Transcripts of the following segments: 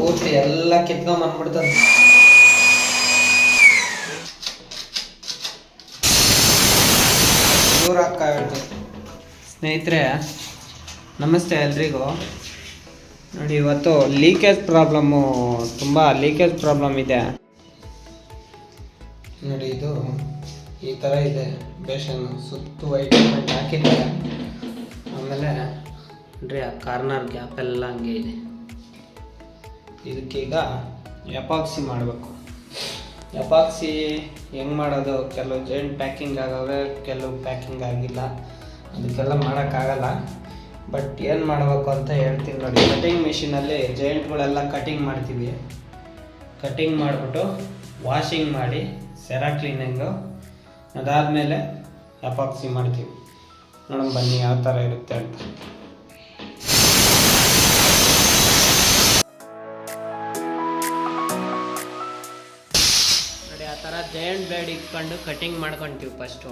ಪೂರ್ತಿ ಎಲ್ಲ ಕಿತ್ಕೊಂಡ್ ಬಂದ್ಬಿಡ್ತದೆ. ಸ್ನೇಹಿತರೆ, ನಮಸ್ತೆ ಎಲ್ರಿಗೂ. ನೋಡಿ, ಇವತ್ತು ಲೀಕೇಜ್ ಪ್ರಾಬ್ಲಮ್ಮು ತುಂಬ ಲೀಕೇಜ್ ಪ್ರಾಬ್ಲಮ್ ಇದೆ. ನೋಡಿ, ಇದು ಈ ಥರ ಇದೆ. ಬೇಷನ್ ಸುತ್ತು ವೈಟ್ ಹಾಕಿದ್ದೆ ಆಮೇಲೆ ನೋಡ್ರಿ ಆ ಕಾರ್ನರ್ ಗ್ಯಾಪ್ ಎಲ್ಲ ಹಂಗೆ ಇದೆ. ಇದಕ್ಕೀಗ ಎಪಾಕ್ಸಿ ಮಾಡಬೇಕು. ಎಪಾಕ್ಸಿ ಹೆಂಗೆ ಮಾಡೋದು? ಕೆಲವು ಜೈಂಟ್ ಪ್ಯಾಕಿಂಗ್ ಆಗವೆ ಕೆಲವು ಪ್ಯಾಕಿಂಗ್ ಆಗಿಲ್ಲ. ಅದಕ್ಕೆಲ್ಲ ಮಾಡೋಕ್ಕಾಗಲ್ಲ. ಬಟ್ ಏನು ಮಾಡಬೇಕು ಅಂತ ಹೇಳ್ತೀನಿ ನೋಡಿ. ಕಟಿಂಗ್ ಮಿಷಿನಲ್ಲಿ ಜೈಂಟ್ಗಳೆಲ್ಲ ಕಟಿಂಗ್ ಮಾಡ್ತೀವಿ. ಕಟಿಂಗ್ ಮಾಡಿಬಿಟ್ಟು ವಾಷಿಂಗ್ ಮಾಡಿ ಸೆರಾ ಕ್ಲೀನಿಂಗು ಅದಾದಮೇಲೆ ಎಪಾಕ್ಸಿ ಮಾಡ್ತೀವಿ. ನೋಡೋಣ ಬನ್ನಿ ಯಾವ ಥರ ಇರುತ್ತೆ ಅಂತ. ಇಟ್ಕೊಂಡು ಕಟಿಂಗ್ ಮಾಡ್ಕೊಂತೀವಿ ಫಸ್ಟು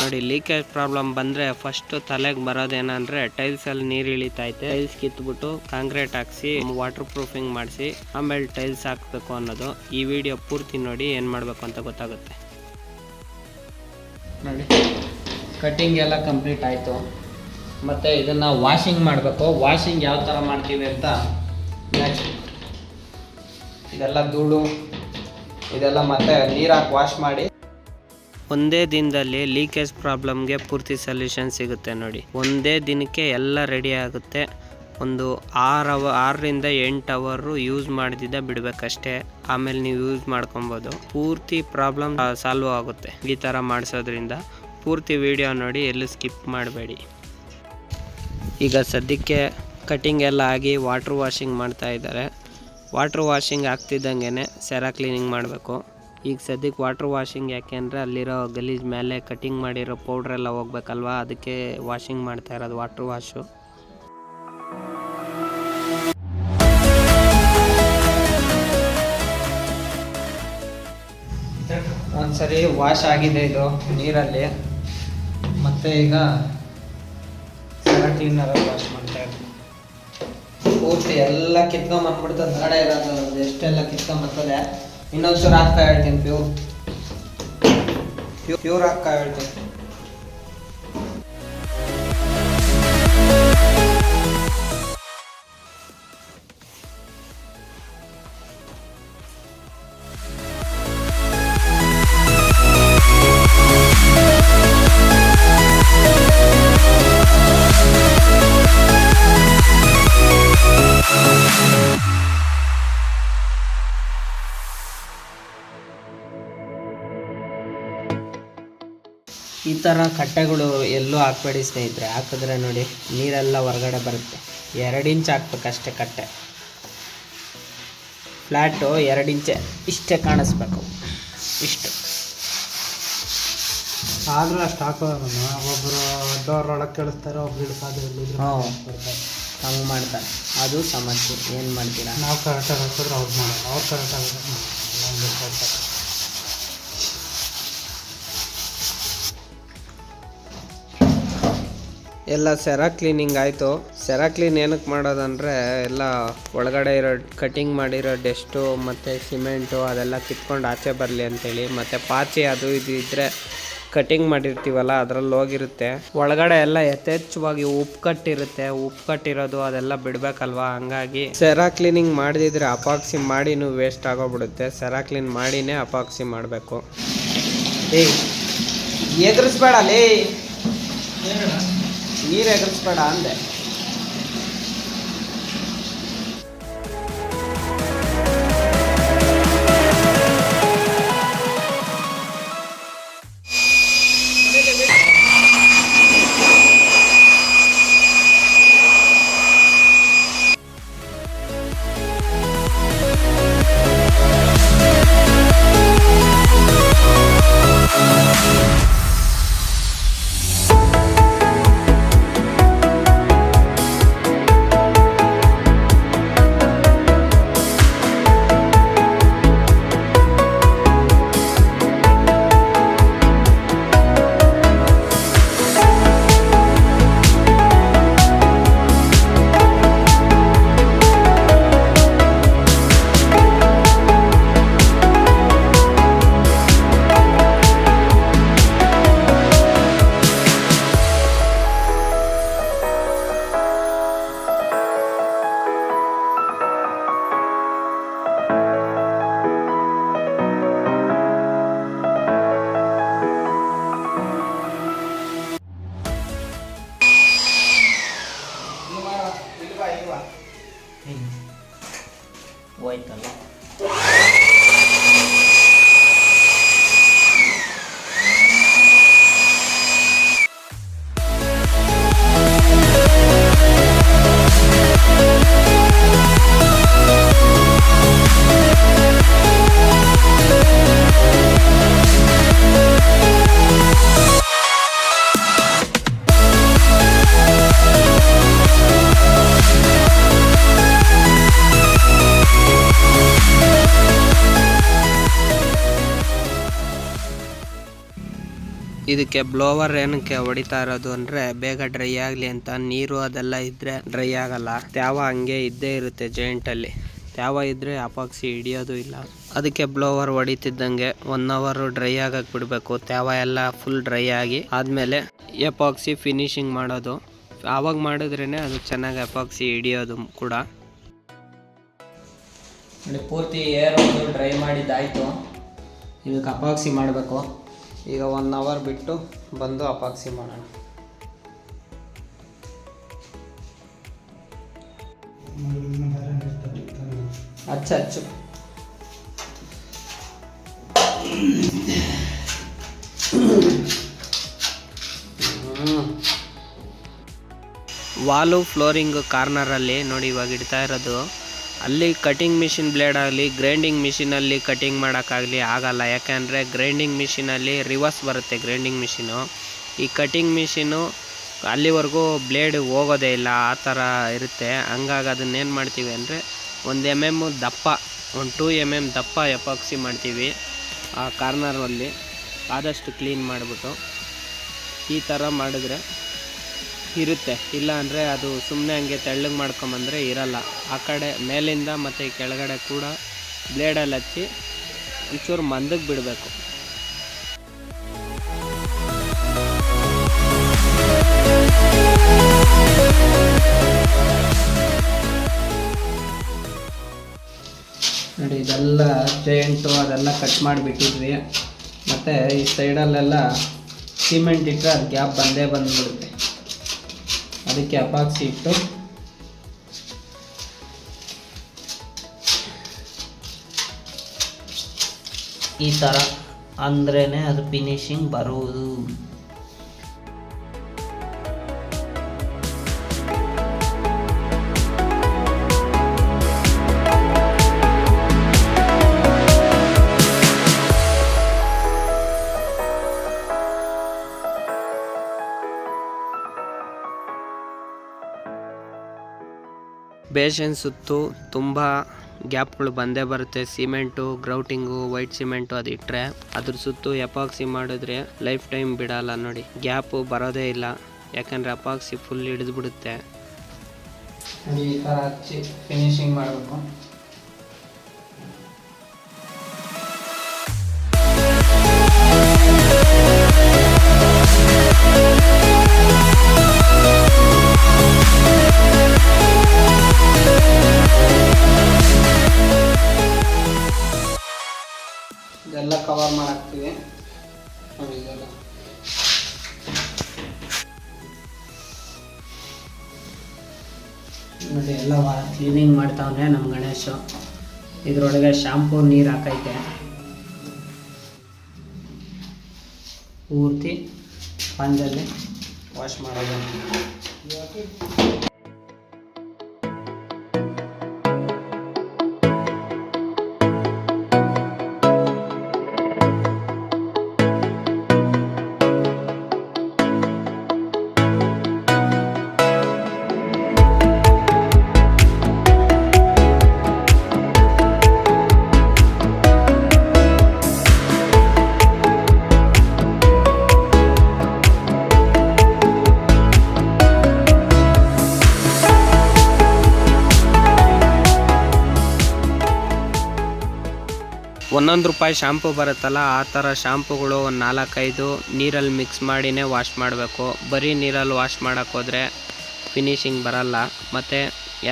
ನೋಡಿ ಲೀಕೇಜ್ ಪ್ರಾಬ್ಲಮ್ ಬಂದರೆ ಫಸ್ಟ್ ತಲೆಗೆ ಬರೋದೇನಂದರೆ ಟೈಲ್ಸಲ್ಲಿ ನೀರು ಇಳಿತೈತೆ ಟೈಲ್ಸ್ ಕಿತ್ಬಿಟ್ಟು ಕಾಂಕ್ರೀಟ್ ಹಾಕ್ಸಿ ವಾಟರ್ ಪ್ರೂಫಿಂಗ್ ಮಾಡಿಸಿ ಆಮೇಲೆ ಟೈಲ್ಸ್ ಹಾಕಬೇಕು ಅನ್ನೋದು. ಈ ವಿಡಿಯೋ ಪೂರ್ತಿ ನೋಡಿ ಏನು ಮಾಡಬೇಕು ಅಂತ ಗೊತ್ತಾಗುತ್ತೆ. ನೋಡಿ ಕಟಿಂಗ್ ಎಲ್ಲ ಕಂಪ್ಲೀಟ್ ಆಯಿತು. ಮತ್ತು ಇದನ್ನು ವಾಷಿಂಗ್ ಮಾಡಬೇಕು. ವಾಷಿಂಗ್ ಯಾವ ಥರ ಮಾಡ್ತೀವಿ ಅಂತ ಇದೆಲ್ಲ ಧೂಳು, ಇದೆಲ್ಲ ಮತ್ತೆ ನೀರಾಕಿ ವಾಶ್ ಮಾಡಿ. ಒಂದೇ ದಿನದಲ್ಲಿ ಲೀಕೇಜ್ ಪ್ರಾಬ್ಲಮ್ಗೆ ಪೂರ್ತಿ ಸೊಲ್ಯೂಷನ್ ಸಿಗುತ್ತೆ ನೋಡಿ. ಒಂದೇ ದಿನಕ್ಕೆ ಎಲ್ಲ ರೆಡಿ ಆಗುತ್ತೆ. ಒಂದು ಆರು ಅವ, ಆರರಿಂದ ಎಂಟು ಅವರು ಯೂಸ್ ಮಾಡಿದ ಬಿಡಬೇಕಷ್ಟೇ. ಆಮೇಲೆ ನೀವು ಯೂಸ್ ಮಾಡ್ಕೊಬೋದು. ಪೂರ್ತಿ ಪ್ರಾಬ್ಲಮ್ ಸಾಲ್ವ್ ಆಗುತ್ತೆ ಈ ಥರ ಮಾಡಿಸೋದ್ರಿಂದ. ಪೂರ್ತಿ ವಿಡಿಯೋ ನೋಡಿ ಎಲ್ಲೂ ಸ್ಕಿಪ್ ಮಾಡಬೇಡಿ. ಈಗ ಸದ್ಯಕ್ಕೆ ಕಟಿಂಗ್ ಎಲ್ಲ ಆಗಿ ವಾಟ್ರ್ ವಾಷಿಂಗ್ ಮಾಡ್ತಾ ಇದ್ದಾರೆ. ವಾಟ್ರ್ ವಾಷಿಂಗ್ ಆಗ್ತಿದ್ದಂಗೆ ಸೆರಾ ಕ್ಲೀನಿಂಗ್ ಮಾಡಬೇಕು. ಈಗ ಸದ್ಯಕ್ಕೆ ವಾಟ್ರ್ ವಾಷಿಂಗ್ ಯಾಕೆಂದರೆ ಅಲ್ಲಿರೋ ಗಲೀಜ್ ಮೇಲೆ ಕಟಿಂಗ್ ಮಾಡಿರೋ ಪೌಡ್ರ್ ಎಲ್ಲ ಹೋಗ್ಬೇಕಲ್ವಾ? ಅದಕ್ಕೆ ವಾಷಿಂಗ್ ಮಾಡ್ತಾ ಇರೋದು ವಾಟ್ರ್ ವಾಶು ಒಂದ್ಸರಿ ವಾಶ್ ಆಗಿದೆ ಇದು ನೀರಲ್ಲಿ. ಮತ್ತೆ ಈಗ ಸೆರಾ ಕ್ಲೀನರಲ್ಲಿ ವಾಶ್ ಮಾಡ್ತಾ ಪೂರ್ತಿ ಎಲ್ಲ ಕಿತ್ಕೊಂಡ್ ಬಂದ್ಬಿಡ್ತದೆ ಗಾಡ ಇರೋದು ಎಷ್ಟೆಲ್ಲ ಕಿತ್ಕೊಂಡ್ ಬರ್ತದೆ ಇನ್ನೊಂದ್ಸೂರು ಹಾಕ್ತಾ ಹೇಳ್ತೀನಿ ಪ್ಯೂರ್ ಪ್ಯೂರ್ ಹಾಕ್ತಾ ಹೇಳ್ತೀನಿ. ಹಾಕ್ಬೇಡಿ ಸ್ನೇಹಿತರೆ. ಹಾಕಿದ್ರೆ ನೋಡಿ ನೀರೆಲ್ಲ ಹೊರಗಡೆ ಬರುತ್ತೆ. ಎರಡು ಇಂಚ್ ಹಾಕ್ಬೇಕಷ್ಟೇ ಕಟ್ಟೆ. ಫ್ಲ್ಯಾಟು ಎರಡು ಇಂಚೆ ಇಷ್ಟೇ ಕಾಣಿಸ್ಬೇಕು. ಇಷ್ಟು. ಆದರೂ ಅಷ್ಟು ಹಾಕೋದಲ್ಲ ಒಬ್ಬರು ಒಳಗೆ ಕೇಳಿಸ್ತಾರೆ ಒಬ್ರು ಇಳಿಸೋದು ಹಂಗೆ ಮಾಡ್ತಾರೆ. ಅದು ಸಮಸ್ಯೆ. ಏನು ಮಾಡ್ತೀರಾ? ನಾವು ಕರೆಕ್ಟಾಗಿ ಹಾಕಿದ್ರೆ ಅವ್ರು ಮಾಡೋಲ್ಲ. ಅವ್ರು ಕರೆಕ್ಟಾಗಿ ಎಲ್ಲ ಸೆರಾ ಕ್ಲೀನಿಂಗ್ ಆಯಿತು. ಸೆರಾ ಕ್ಲೀನ್ ಏನಕ್ಕೆ ಮಾಡೋದಂದರೆ ಎಲ್ಲ ಒಳಗಡೆ ಇರೋ ಕಟಿಂಗ್ ಮಾಡಿರೋ ಡೆಸ್ಟು ಮತ್ತು ಸಿಮೆಂಟು ಅದೆಲ್ಲ ಕಿತ್ಕೊಂಡು ಆಚೆ ಬರಲಿ ಅಂತೇಳಿ, ಮತ್ತು ಪಾಚಿ ಅದು ಇದು ಇದ್ದರೆ ಕಟಿಂಗ್ ಮಾಡಿರ್ತೀವಲ್ಲ, ಅದರಲ್ಲಿ ಹೋಗಿರುತ್ತೆ. ಒಳಗಡೆ ಎಲ್ಲ ಯಥೇಚ್ಛವಾಗಿ ಉಪ್ಪು ಕಟ್ಟಿರುತ್ತೆ ಉಪ್ಪು ಕಟ್ಟಿರೋದು ಅದೆಲ್ಲ ಬಿಡಬೇಕಲ್ವಾ? ಹಂಗಾಗಿ ಸೆರಾ ಕ್ಲೀನಿಂಗ್ ಮಾಡದಿದ್ರೆ ಅಪಾಕ್ಸಿ ಮಾಡಿನೂ ವೇಸ್ಟ್ ಆಗೋಗ್ಬಿಡುತ್ತೆ. ಸೆರಾ ಕ್ಲೀನ್ ಮಾಡಿನೇ ಅಪಾಕ್ಸಿ ಮಾಡಬೇಕು. ಏಯ್, ಎದುರಿಸ್ಬೇಡ ಲೇ. ನೀರು ಎಗರಿಸ್ಬೇಡ ಅಂದೆ. ಇದಕ್ಕೆ ಬ್ಲೋವರ್ ಏನಕ್ಕೆ ಹೊಡಿತಾ ಇರೋದು ಅಂದ್ರೆ ಬೇಗ ಡ್ರೈ ಆಗ್ಲಿ ಅಂತ ನೀರು ಅದೆಲ್ಲ ಇದ್ರೆ ಡ್ರೈ ಆಗಲ್ಲ. ತ್ಯಾವ ಹಂಗೆ ಇದ್ದೇ ಇರುತ್ತೆ ಜಾಯಿಂಟ್ ಅಲ್ಲಿ. ತ್ಯಾವ ಇದ್ರೆ ಅಪಾಕ್ಸಿ ಹಿಡಿಯೋದು ಇಲ್ಲ. ಅದಕ್ಕೆ ಬ್ಲೋವರ್ ಹೊಡಿತಿದ್ದಂಗೆ ಒನ್ ಅವರ್ ಡ್ರೈ ಆಗಕ್ ಬಿಡಬೇಕು. ತ್ಯಾವ ಎಲ್ಲ ಫುಲ್ ಡ್ರೈ ಆಗಿ ಆದ್ಮೇಲೆ ಎಪಾಕ್ಸಿ ಫಿನಿಶಿಂಗ್ ಮಾಡೋದು. ಆವಾಗ ಮಾಡಿದ್ರೇನೆ ಅದು ಚೆನ್ನಾಗಿ ಎಪಾಕ್ಸಿ ಹಿಡಿಯೋದು ಕೂಡ. ಪೂರ್ತಿ ಏರ್ ಡ್ರೈ ಮಾಡಿದ್ದಾಯಿತು. ಇದಕ್ಕೆ ಅಪಾಕ್ಸಿ ಮಾಡಬೇಕು. ಈಗ ಒನ್ ಅವರ್ ಬಿಟ್ಟು ಬಂದು ಅಪಾಕ್ಸಿ ಮಾಡೋಣ. ಹಚ್ಚ ಹಚ್ಚು ವಾಲು ಫ್ಲೋರಿಂಗ್ ಕಾರ್ನರಲ್ಲಿ ನೋಡಿ ಇವಾಗ ಇಡ್ತಾ ಇರೋದು. ಅಲ್ಲಿ ಕಟಿಂಗ್ ಮಿಷಿನ್ ಬ್ಲೇಡ್ ಆಗಲಿ ಗ್ರೈಂಡಿಂಗ್ ಮಿಷಿನಲ್ಲಿ ಕಟಿಂಗ್ ಮಾಡೋಕ್ಕಾಗಲಿ ಆಗಲ್ಲ. ಯಾಕೆಂದರೆ ಗ್ರೈಂಡಿಂಗ್ ಮಿಷಿನಲ್ಲಿ ರಿವರ್ಸ್ ಬರುತ್ತೆ ಗ್ರೈಂಡಿಂಗ್ ಮಿಷಿನು ಈ ಕಟಿಂಗ್ ಮಿಷಿನು ಅಲ್ಲಿವರೆಗೂ ಬ್ಲೇಡ್ ಹೋಗೋದೇ ಇಲ್ಲ, ಆ ಥರ ಇರುತ್ತೆ. ಹಂಗಾಗಿ ಅದನ್ನೇನು ಮಾಡ್ತೀವಿ ಅಂದರೆ ಒಂದು ಎಂ ಎಮ್ಮು ದಪ್ಪ, ಒಂದು ಟೂ ಎಂ ಎಂ ದಪ್ಪ ಎಪಾಕ್ಸಿ ಮಾಡ್ತೀವಿ ಆ ಕಾರ್ನರಲ್ಲಿ ಆದಷ್ಟು ಕ್ಲೀನ್ ಮಾಡಿಬಿಟ್ಟು ಈ ಥರ ಮಾಡಿದ್ರೆ ಇರುತ್ತೆ. ಇಲ್ಲ ಅಂದರೆ ಅದು ಸುಮ್ಮನೆ ಹಂಗೆ ತೆಳ್ಳಗೆ ಮಾಡ್ಕೊಂಬಂದರೆ ಇರಲ್ಲ. ಆ ಕಡೆ ಮೇಲಿಂದ ಮತ್ತು ಕೆಳಗಡೆ ಕೂಡ ಬ್ಲೇಡಲ್ಲಿ ಹಚ್ಚಿ ಒಂಚೂರು ಮಂದಕ್ಕೆ ಬಿಡಬೇಕು. ನೋಡಿ, ಇದೆಲ್ಲ ಜೈಂಟು ಅದೆಲ್ಲ ಕಟ್ ಮಾಡಿಬಿಟ್ಟಿದ್ವಿ. ಮತ್ತು ಈ ಸೈಡಲ್ಲೆಲ್ಲ ಸಿಮೆಂಟ್ ಇಟ್ಟರೆ ಅದು ಗ್ಯಾಪ್ ಬಂದೇ ಬಂದ್ಬಿಡುತ್ತೆ. ಅದಕ್ಕೆ ಅಪಾಕ್ಸಿ ಇಟ್ಟು. ಈ ಥರ ಅಂದ್ರೇ ಅದು ಫಿನಿಶಿಂಗ್ ಬರುವುದು. ಬೇಷನ್ ಸುತ್ತು ತುಂಬ ಗ್ಯಾಪ್ಗಳು ಬಂದೇ ಬರುತ್ತೆ. ಸಿಮೆಂಟು, ಗ್ರೌಟಿಂಗು, ವೈಟ್ ಸಿಮೆಂಟು ಅದು ಇಟ್ಟರೆ ಅದ್ರ ಸುತ್ತು ಎಪಾಕ್ಸಿ ಮಾಡಿದ್ರೆ ಲೈಫ್ ಟೈಮ್ ಬಿಡಲ್ಲ ನೋಡಿ. ಗ್ಯಾಪು ಬರೋದೇ ಇಲ್ಲ. ಯಾಕಂದರೆ ಎಪಾಕ್ಸಿ ಫುಲ್ ಹಿಡಿದು ಬಿಡುತ್ತೆ ಈ ಥರ ಹಚ್ಚಿ ಫಿನಿಶಿಂಗ್ ಮಾಡಬೇಕು. ಇದ್ರೊಳಗೆ ಶಾಂಪೂ ನೀರು ಹಾಕೈತೆ. ಪೂರ್ತಿ ಪಂಜಲ್ಲಿ ವಾಶ್ ಮಾಡೋದು ಒಂದೊಂದು ರೂಪಾಯಿ ಶಾಂಪು ಬರುತ್ತಲ್ಲ, ಆ ಥರ ಶಾಂಪುಗಳು ಒಂದು ನಾಲ್ಕೈದು ನೀರಲ್ಲಿ ಮಿಕ್ಸ್ ಮಾಡಿನೇ ವಾಶ್ ಮಾಡಬೇಕು. ಬರೀ ನೀರಲ್ಲಿ ವಾಶ್ ಮಾಡೋಕ್ಕೋದ್ರೆ ಫಿನಿಶಿಂಗ್ ಬರಲ್ಲ. ಮತ್ತು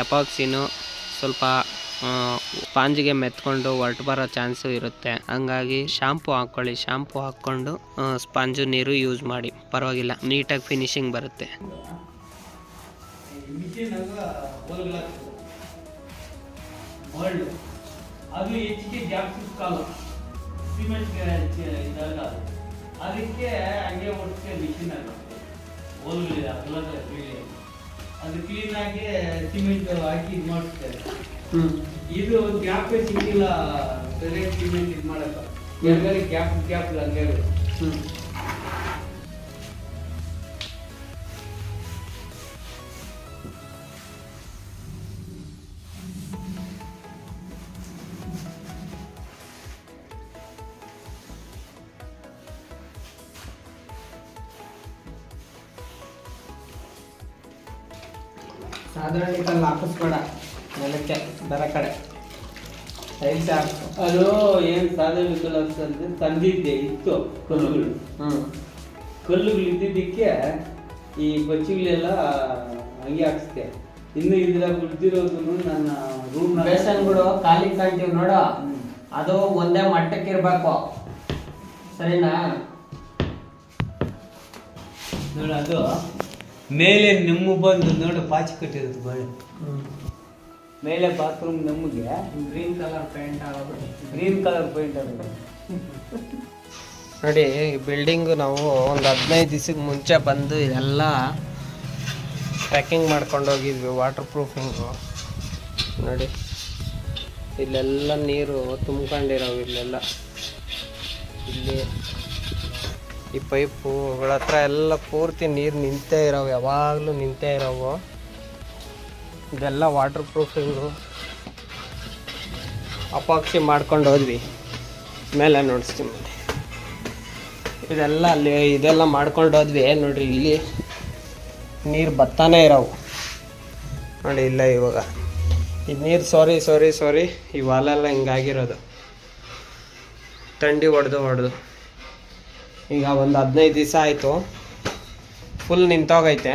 ಎಪಾಕ್ಸಿನು ಸ್ವಲ್ಪ ಸ್ಪಾಂಜಿಗೆ ಮೆತ್ಕೊಂಡು ಹೊರಟು ಬರೋ ಚಾನ್ಸು ಇರುತ್ತೆ. ಹಂಗಾಗಿ ಶಾಂಪು ಹಾಕ್ಕೊಳ್ಳಿ ಶಾಂಪು ಹಾಕ್ಕೊಂಡು ಸ್ಪಾಂಜು ನೀರು ಯೂಸ್ ಮಾಡಿ. ಪರವಾಗಿಲ್ಲ. ನೀಟಾಗಿ ಫಿನಿಶಿಂಗ್ ಬರುತ್ತೆ. ಅದು ಹೆಚ್ಚಿಗೆ ಗ್ಯಾಪ್ ಸಿಕ್ಕಲ್ಲ ಸಿಮೆಂಟ್ ಇದಾಗ ಅದಕ್ಕೆ ಹಂಗೆ ಒಟ್ಟಿಗೆ ಮಿಷಿನ್ ಆಗುತ್ತೆ ಹೋಲ್ಗಳಿದೆ ಅಗಲದ ಬೀಳಿ ಅದು ಕ್ಲೀನ್ ಆಗಿ ಸಿಮೆಂಟ್ ಹಾಕಿ ಇದು ಮಾಡ್ತಾರೆ. ಹ್ಞೂ ಇದು ಗ್ಯಾಪೇ ಸಿಕ್ಕಿಲ್ಲ ಸರಿಯಾಗಿ ಸಿಮೆಂಟ್ ಇದು ಮಾಡಕ್ಕ ಎಲ್ಲರಿಗೆ ಗ್ಯಾಪ್ ಗ್ಯಾಪ್ ಹಂಗೆ ಟೈಲ್ಸ್ ಅದು ಏನ್ ಸಾಧನೆ ಅಂತಂದ್ರೆ ತಂದಿದ್ದೆ ಇತ್ತು ಕಲ್ಲುಗಳು. ಹ್ಞೂ ಕಲ್ಲುಗಳು ಇದ್ದಿದ್ದಕ್ಕೆ ಈ ಬಚ್ಚಿಗಳೆಲ್ಲ ಹಂಗೆ ಹಾಕ್ಸ್ದೆ. ಇನ್ನು ಇದ್ರಾಗ ಉಳಿದಿರೋದು ನನ್ನ ರೂಮ್ ಬೇಸನ್ಗಳು ಖಾಲಿ ಕಾಣ್ತೀವಿ ನೋಡು. ಅದು ಒಂದೇ ಮಟ್ಟಕ್ಕೆ ಇರಬೇಕು ಸರಿನಾ? ನೋಡು ಅದು ಮೇಲೆ ನೆಮ್ಮು ಬಂದು ನೋಡು ಪಾಚಿ ಕಟ್ಟಿರೋದು ಬಾಳೆ. ಮೇಲೆ ಬಾತ್ರೂಮ್ ನಮಗೆ ಗ್ರೀನ್ ಕಲರ್ ಪೇಂಟ್ ಆಗೋದು. ಗ್ರೀನ್ ಕಲರ್ ಪೇಂಟ್ ಆಗೋದು. ನೋಡಿ ಬಿಲ್ಡಿಂಗ್ ನಾವು ಒಂದು ಹದಿನೈದು ದಿವಸಕ್ಕೆ ಮುಂಚೆ ಬಂದು ಇದೆಲ್ಲ ಪ್ಯಾಕಿಂಗ್ ಮಾಡ್ಕೊಂಡು ಹೋಗಿದ್ವಿ ವಾಟರ್ ಪ್ರೂಫಿಂಗು ನೋಡಿ ಇಲ್ಲೆಲ್ಲ ನೀರು ತುಂಬ್ಕೊಂಡಿರೋ ಇಲ್ಲೆಲ್ಲ. ಇಲ್ಲಿ ಈ ಪೈಪುಗಳ ಹತ್ರ ಎಲ್ಲ ಪೂರ್ತಿ ನೀರು ನಿಂತೇ ಇರೋವು ಯಾವಾಗಲೂ ನಿಂತೇ ಇರೋವು. ಇದೆಲ್ಲ ವಾಟರ್ ಪ್ರೂಫಿಂಗು ಅಪಾಕ್ಷಿ ಮಾಡ್ಕೊಂಡು ಹೋದ್ವಿ. ಮೇಲೆ ನೋಡಿಸ್ತೀನಿ ನೋಡಿ ಇದೆಲ್ಲ ಅಲ್ಲಿ, ಇದೆಲ್ಲ ಮಾಡ್ಕೊಂಡು ಹೋದ್ವಿ. ನೋಡ್ರಿ, ಇಲ್ಲಿ ನೀರು ಬತ್ತಾನೆ ಇರೋವು. ನೋಡಿ, ಇಲ್ಲ ಇವಾಗ. ಈ ನೀರು ಸಾರಿ ಸಾರಿ ಸಾರಿ, ಈ ವಾಲೆಲ್ಲ ಹಿಂಗಾಗಿರೋದು. ಥಂಡಿ ಹೊಡೆದು ಹೊಡೆದು. ಈಗ ಒಂದು ಹದಿನೈದು ದಿವಸ ಆಯಿತು. ಫುಲ್ ನಿಂತೋಗೈತೆ.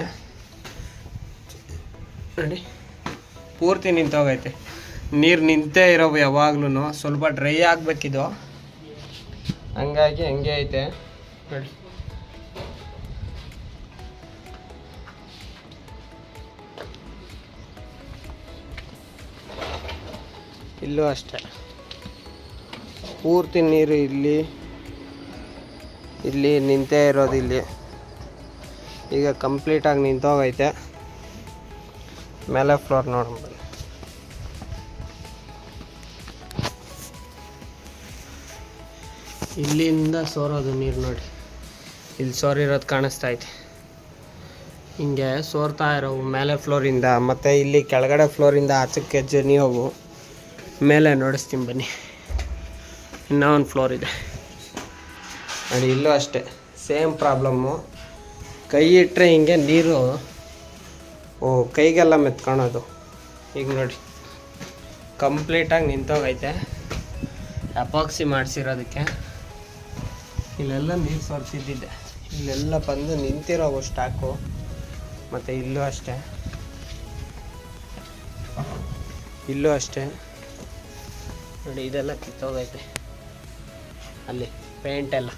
ನೋಡಿ. ಪೂರ್ತಿ ನಿಂತೋಗೈತೆ. ನೀರು ನಿಂತೇ ಇರೋವು ಯಾವಾಗ್ಲೂ ಸ್ವಲ್ಪ ಡ್ರೈ ಆಗಬೇಕಿದು. ಹಂಗಾಗಿ ಹಂಗೆ ಐತೆ. ಇಲ್ಲೂ ಅಷ್ಟೇ. ಪೂರ್ತಿ ನೀರು ಇಲ್ಲಿ ಇಲ್ಲಿ ನಿಂತೇ ಇರೋದು ಇಲ್ಲಿ. ಈಗ ಕಂಪ್ಲೀಟಾಗಿ ನಿಂತೋಗೈತೆ. ಮೇಲೆ ಫ್ಲೋರ್ ನೋಡಿ ಇಲ್ಲಿಂದ ಸೋರೋದು ನೀರು ನೋಡಿ. ಇಲ್ಲಿ ಸೋರಿರೋದು ಕಾಣಿಸ್ತಾ ಐತೆ ಹಿಂಗೆ ಸೋರ್ತಾ ಇರೋವು ಮೇಲೆ ಫ್ಲೋರಿಂದ ಮತ್ತು ಇಲ್ಲಿ ಕೆಳಗಡೆ ಫ್ಲೋರಿಂದ ಆಚಕ್ಕೆ ಜರ್ನಿ ಹೋಗು. ಮೇಲೆ ನೋಡಿಸ್ತೀನಿ ಬನ್ನಿ. ಇನ್ನೂ ಒಂದು ಫ್ಲೋರ್ ಇದೆ. ನೋಡಿ ಇಲ್ಲೂ ಅಷ್ಟೇ. ಸೇಮ್ ಪ್ರಾಬ್ಲಮ್ಮು ಕೈ ಇಟ್ಟರೆ ಹಿಂಗೆ ನೀರು ಓ, ಕೈಗೆಲ್ಲ ಮೆತ್ಕೊಳೋದು. ಈಗ ನೋಡಿ, ಕಂಪ್ಲೀಟಾಗಿ ನಿಂತೋಗೈತೆ. ಅಪಾಕ್ಸಿ ಮಾಡಿಸಿರೋದಕ್ಕೆ. ಇಲ್ಲೆಲ್ಲ ನೀರು ಸೋರಿಸಿದ್ದಿದ್ದೆ ಇಲ್ಲೆಲ್ಲ ಬಂದು ನಿಂತಿರೋ ಸ್ಟಾಕು. ಮತ್ತು ಇಲ್ಲೂ ಅಷ್ಟೇ. ಇಲ್ಲೂ ಅಷ್ಟೇ. ನೋಡಿ, ಇದೆಲ್ಲ ಕಿತ್ತೋಗೈತೆ. ಅಲ್ಲಿ ಪೇಂಟೆಲ್ಲ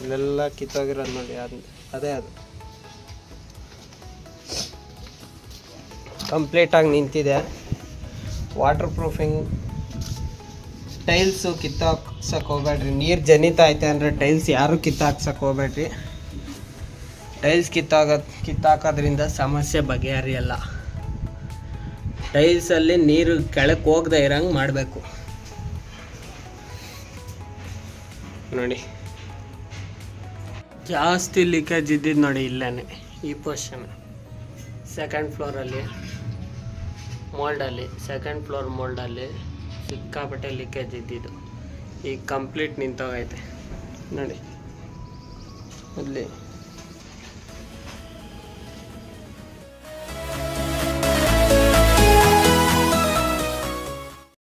ಇಲ್ಲೆಲ್ಲ ಕಿತ್ತೋಗಿರೋದು ನೋಡಿ, ಅದು, ಅದೇ ಅದು. ಕಂಪ್ಲೀಟಾಗಿ ನಿಂತಿದೆ. ವಾಟರ್ ಪ್ರೂಫಿಂಗ್ ಟೈಲ್ಸು ಕಿತ್ತಾಕ್ಸಕ್ಕೆ ಹೋಗ್ಬೇಡ್ರಿ. ನೀರು ಜನಿತ ಐತೆ ಅಂದರೆ ಟೈಲ್ಸ್ ಯಾರು ಕಿತ್ತಾಕ್ಸಕ್ಕೆ ಹೋಗ್ಬೇಡ್ರಿ. ಟೈಲ್ಸ್ ಕಿತ್ತಾಗ, ಕಿತ್ತಾಕೋದ್ರಿಂದ ಸಮಸ್ಯೆ ಬಗೆಹರಿಯಲ್ಲ. ಟೈಲ್ಸಲ್ಲಿ ನೀರು ಕೆಳಕ್ಕೆ ಹೋಗದೆ ಇರಂಗೆ ಮಾಡಬೇಕು. ನೋಡಿ. ಜಾಸ್ತಿ ಲೀಕೇಜ್ ಇದ್ದಿದ್ದು ನೋಡಿ ಇಲ್ಲೇ ಈ ಪೋರ್ಷನ್ ಸೆಕೆಂಡ್ ಫ್ಲೋರಲ್ಲಿ ಮೋಲ್ಡಲ್ಲಿ ಸೆಕೆಂಡ್ ಫ್ಲೋರ್ ಮೋಲ್ಡಲ್ಲಿ ಸಿಕ್ಕಾಪಟ್ಟೆ ಲೀಕೇಜ್ ಇದ್ದಿದ್ದು. ಈಗ ಕಂಪ್ಲೀಟ್ ನಿಂತೋಗೈತೆ. ನೋಡಿ. ಅಲ್ಲಿ